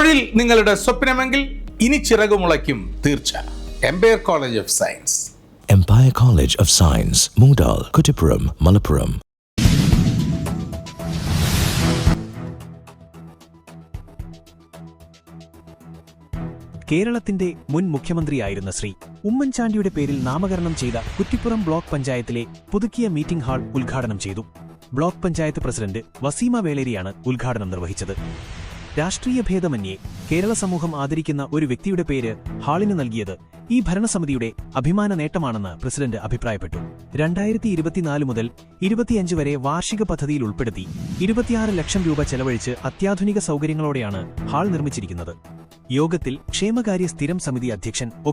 തൊഴിൽ നിങ്ങളുടെ സ്വപ്നമെങ്കിൽ ഇനി ചിറകു മുളയ്ക്കും തീർച്ച. Empire college of science Empire college of science Moodal Kuttippuram Malappuram കേരളത്തിന്റെ മുൻ മുഖ്യമന്ത്രിയായിരുന്ന ശ്രീ ഉമ്മൻചാണ്ടിയുടെ പേരിൽ നാമകരണം ചെയ്ത കുറ്റിപ്പുറം ബ്ലോക്ക് പഞ്ചായത്തിലെ പുതുക്കിയ മീറ്റിംഗ് ഹാൾ ഉദ്ഘാടനം ചെയ്തു. ബ്ലോക്ക് പഞ്ചായത്ത് പ്രസിഡന്റ് വസീമ വേലേരിയാണ് ഉദ്ഘാടനം നിർവഹിച്ചത്. രാഷ്ട്രീയ ഭേദമന്യേ കേരള സമൂഹം ആദരിക്കുന്ന ഒരു വ്യക്തിയുടെ പേര് ഹാളിന് നൽകിയത് ഈ ഭരണസമിതിയുടെ അഭിമാന നേട്ടമാണെന്ന് പ്രസിഡന്റ് അഭിപ്രായപ്പെട്ടു. രണ്ടായിരത്തി ഇരുപത്തിനാല് മുതൽ ഇരുപത്തിയഞ്ച് വരെ വാർഷിക പദ്ധതിയിൽ ഉൾപ്പെടുത്തി ഇരുപത്തിയാറ് ലക്ഷം രൂപ ചെലവഴിച്ച് അത്യാധുനിക സൗകര്യങ്ങളോടെയാണ് ഹാൾ നിർമ്മിച്ചിരിക്കുന്നത്. യോഗത്തിൽ ക്ഷേമകാര്യ സ്ഥിരം സമിതി അധ്യക്ഷൻ ഒ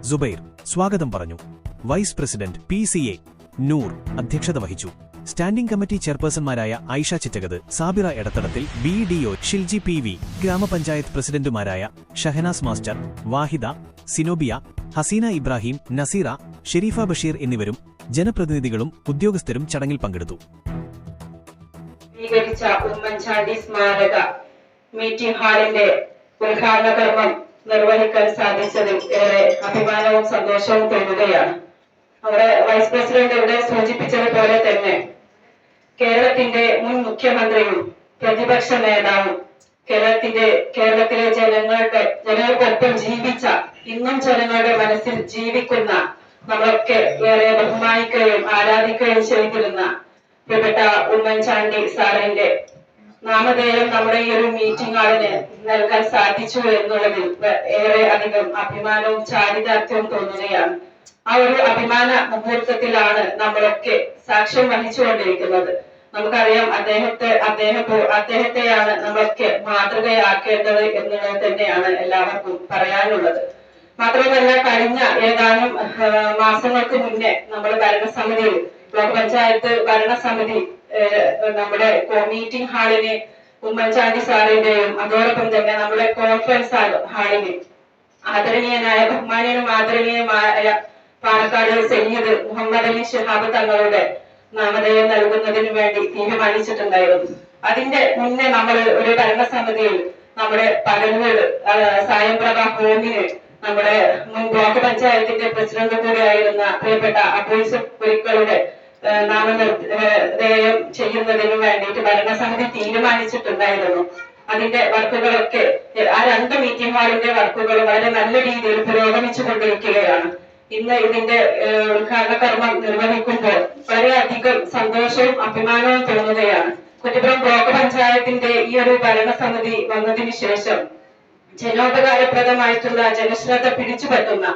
സുബൈർ സ്വാഗതം പറഞ്ഞു. Vice president P C A Noor അധ്യക്ഷത വഹിച്ചു. Standing committee ചെയർപേഴ്സൺമാരായ Aisha Chittakath Sabira Edathadathil B D O Shilji P V ഗ്രാമപഞ്ചായത്ത് പ്രസിഡന്റുമാരായ ഷഹനാസ് മാസ്റ്റർ വാഹിദ സിനോബിയ ഹസീന ഇബ്രാഹിം നസീറ ഷെരീഫ ബഷീർ എന്നിവരും ജനപ്രതിനിധികളും ഉദ്യോഗസ്ഥരും ചടങ്ങിൽ പങ്കെടുത്തു. മീറ്റിംഗ് ഹാളിന്റെ ഉദ്ഘാടന കർമ്മം നിർവഹിക്കാൻ സാധിച്ചതിൽ ഏറെ അഭിമാനവും സന്തോഷവും തോന്നുകയാണ്. അവിടെ വൈസ് പ്രസിഡന്റ് ഇവിടെ സൂചിപ്പിച്ചതുപോലെ തന്നെ കേരളത്തിന്റെ മുൻ മുഖ്യമന്ത്രിയും പ്രതിപക്ഷ നേതാവും കേരളത്തിന്റെ കേരളത്തിലെ ജനങ്ങളുടെ ജനങ്ങൾക്കൊപ്പം ജീവിച്ച ഇന്നും ജനങ്ങളുടെ മനസ്സിൽ ജീവിക്കുന്ന നമ്മളൊക്കെ ഏറെ ബഹുമാനിക്കുകയും ആരാധിക്കുകയും ചെയ്തിരുന്ന പ്രിയപ്പെട്ട ഉമ്മൻചാണ്ടി സാറിന്റെ നാമധേയം നമ്മുടെ ഈ ഒരു മീറ്റിംഗ് ആളിന് നൽകാൻ സാധിച്ചു എന്നുള്ളതിൽ ഏറെ അധികം അഭിമാനവും ചാരിതാർത്ഥ്യവും തോന്നുകയാണ്. ആ ഒരു അഭിമാന മുഹൂർത്തത്തിലാണ് നമ്മളൊക്കെ സാക്ഷ്യം വഹിച്ചുകൊണ്ടിരിക്കുന്നത്. നമുക്കറിയാം അദ്ദേഹത്തെ അദ്ദേഹം പോ- അദ്ദേഹത്തെയാണ് നമ്മളൊക്കെ മാതൃകയാക്കേണ്ടത് എന്നുള്ളത് തന്നെയാണ് എല്ലാവർക്കും പറയാനുള്ളത്. മാത്രമല്ല കഴിഞ്ഞ ഏതാനും മാസങ്ങൾക്ക് മുന്നേ നമ്മൾ ഭരണസമിതിയിൽ ബ്ലോക്ക് പഞ്ചായത്ത് ഭരണസമിതി നമ്മുടെ മീറ്റിംഗ് ഹാളിന് ഉമ്മൻചാണ്ടി സാറിന്റെയും അതോടൊപ്പം തന്നെ നമ്മുടെ കോൺഫറൻസ് ഹാളിന് ആദരണീയനായ ബഹുമാനീയനും ആദരണീയമായ പാലക്കാട് സയ്യിദ് മുഹമ്മദ് അലി ഷിഹാബ് തങ്ങളുടെ നാമധേയം നൽകുന്നതിന് വേണ്ടി തീരുമാനിച്ചിട്ടുണ്ടായിരുന്നു. അതിന്റെ മുന്നേ നമ്മൾ ഒരു ഭരണസമിതിയിൽ നമ്മുടെ പകലുകൾ സായംപ്രഭ ഹോമിന് നമ്മുടെ മുൻ ബ്ലോക്ക് പഞ്ചായത്തിന്റെ പ്രസിഡന്റ് കൂടിയായിരുന്ന പ്രിയപ്പെട്ട അബൂസ് പുരിക്കളുടെ നാമനിർദ്ദേയം ചെയ്യുന്നതിന് വേണ്ടിയിട്ട് ഭരണസമിതി തീരുമാനിച്ചിട്ടുണ്ടായിരുന്നു. അതിന്റെ വർക്കുകളൊക്കെ ആ രണ്ട് മീറ്റിംഗ് ഹാളിന്റെ വർക്കുകൾ വളരെ നല്ല രീതിയിൽ പുരോഗമിച്ചു കൊണ്ടിരിക്കുകയാണ് ഇന്ന് ഇതിന്റെ ഏഹ്, ഉദ്ഘാടന കർമ്മം നിർവഹിക്കുമ്പോൾ വളരെയധികം സന്തോഷവും അഭിമാനവും തോന്നുകയാണ്. കുറ്റിപ്പുറം ബ്ലോക്ക് പഞ്ചായത്തിന്റെ ഈ ഒരു ഭരണസമിതി വന്നതിന് ശേഷം ജനോപകാരപ്രദമായിട്ടുള്ള ജനശ്രദ്ധ പിടിച്ചുപറ്റുന്ന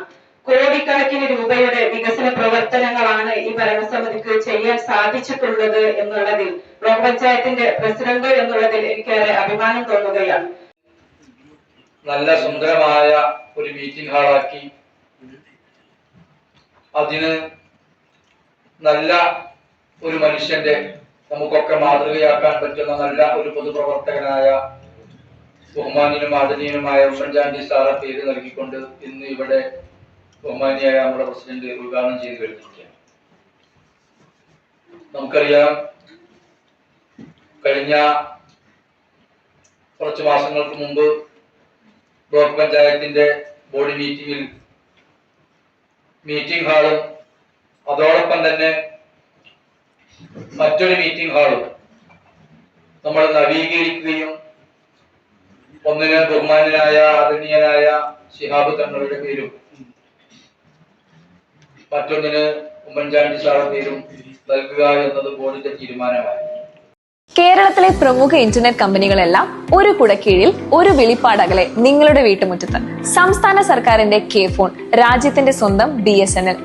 കോടിക്കണക്കിന് രൂപയുടെ വികസന പ്രവർത്തനങ്ങളാണ് ഈ ഭരണസമിതിക്ക് ചെയ്യാൻ സാധിച്ചിട്ടുള്ളത് എന്നുള്ളതിൽ ബ്ലോക്ക് പഞ്ചായത്തിന്റെ പ്രസിഡന്റ് എന്നുള്ളതിൽ എനിക്കേറെ അഭിമാനം തോന്നുകയാണ്. നല്ല സുന്ദരമായ ഒരു മീറ്റിംഗ് ഹാളാക്കി അതിന് നല്ല ഒരു മനുഷ്യന്റെ നമുക്കൊക്കെ മാതൃകയാക്കാൻ പറ്റുന്ന നല്ല ഒരു പൊതുപ്രവർത്തകനായ ബഹുമാനിനും ആദരണീയനുമായ ഉമ്മൻചാണ്ടി സാറെ പേര് നൽകിക്കൊണ്ട് ഇന്ന് ഇവിടെ ബഹുമാനിയായ നമ്മുടെ പ്രസിഡന്റ് ഉദ്ഘാടനം ചെയ്തു കഴിഞ്ഞിരിക്കുകയാണ് നമുക്കറിയാം കഴിഞ്ഞ കുറച്ച് മാസങ്ങൾക്ക് മുമ്പ് ബ്ലോക്ക് പഞ്ചായത്തിന്റെ ബോർഡ് മീറ്റിംഗിൽ മീറ്റിംഗ് ഹാളും അതോടൊപ്പം തന്നെ മറ്റൊരു മീറ്റിംഗ് ഹാളും നമ്മൾ നവീകരിക്കുകയും ഒന്നിന് ബഹുമാനായ ആദരണീയനായ ശിഹാബ് തങ്ങളുടെ പേരും മറ്റൊന്നിന് ഉമ്മൻചാണ്ടി സാറിന്റെ പേരും നൽകുക എന്നത് ബോർഡിന്റെ തീരുമാനമായി. കേരളത്തിലെ പ്രമുഖ ഇന്റർനെറ്റ് കമ്പനികളെല്ലാം ഒരു കുടക്കീഴിൽ ഒരു വെളിപ്പാടകലെ നിങ്ങളുടെ വീട്ടുമുറ്റത്ത്. സംസ്ഥാന സർക്കാരിന്റെ കെ ഫോൺ രാജ്യത്തിന്റെ സ്വന്തം ബി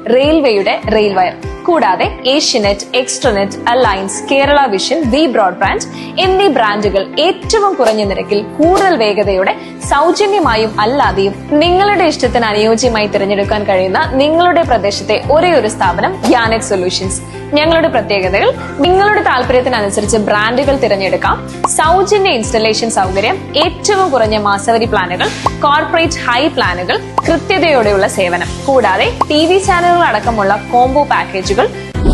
റെയിൽവേയുടെ റെയിൽ വയർ കൂടാതെ Asianet extranet alliance Kerala vision V broadband എന്നീ ബ്രാൻഡുകൾ ഏറ്റവും കുറഞ്ഞ നിരക്കിൽ കൂടുതൽ വേഗതയോടെ സൗജന്യമായും അല്ലാതെയും നിങ്ങളുടെ ഇഷ്ടത്തിന് അനുയോജ്യമായി തിരഞ്ഞെടുക്കാൻ കഴിയുന്ന നിങ്ങളുടെ പ്രദേശത്തെ ഒരേ ഒരു സ്ഥാപനം യാനെറ്റ് സൊല്യൂഷൻസ്. ഞങ്ങളുടെ പ്രത്യേകതകൾ നിങ്ങളുടെ താല്പര്യത്തിനനുസരിച്ച് ബ്രാൻഡുകൾ തിരഞ്ഞെടുക്കാം. സൗജന്യ ഇൻസ്റ്റലേഷൻ സൗകര്യം ഏറ്റവും കുറഞ്ഞ മാസവരി പ്ലാനുകൾ കോർപ്പറേറ്റ് ഹൈ പ്ലാനുകൾ കൃത്യതയോടെയുള്ള സേവനം. കൂടാതെ ടി വി ചാനലുകൾ അടക്കമുള്ള കോംബോ പാക്കേജുകൾ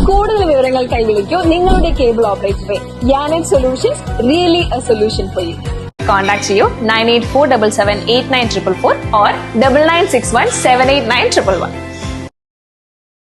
കൂടുതൽ വിവരങ്ങൾ കൈവിളിക്കൂ നിങ്ങളുടെ cable ഓപ്പറേറ്ററെ. Solutions really a solution for you contact ചെയ്യൂ nine eight four double seven eight nine triple four or double nine six one seven eight nine triple one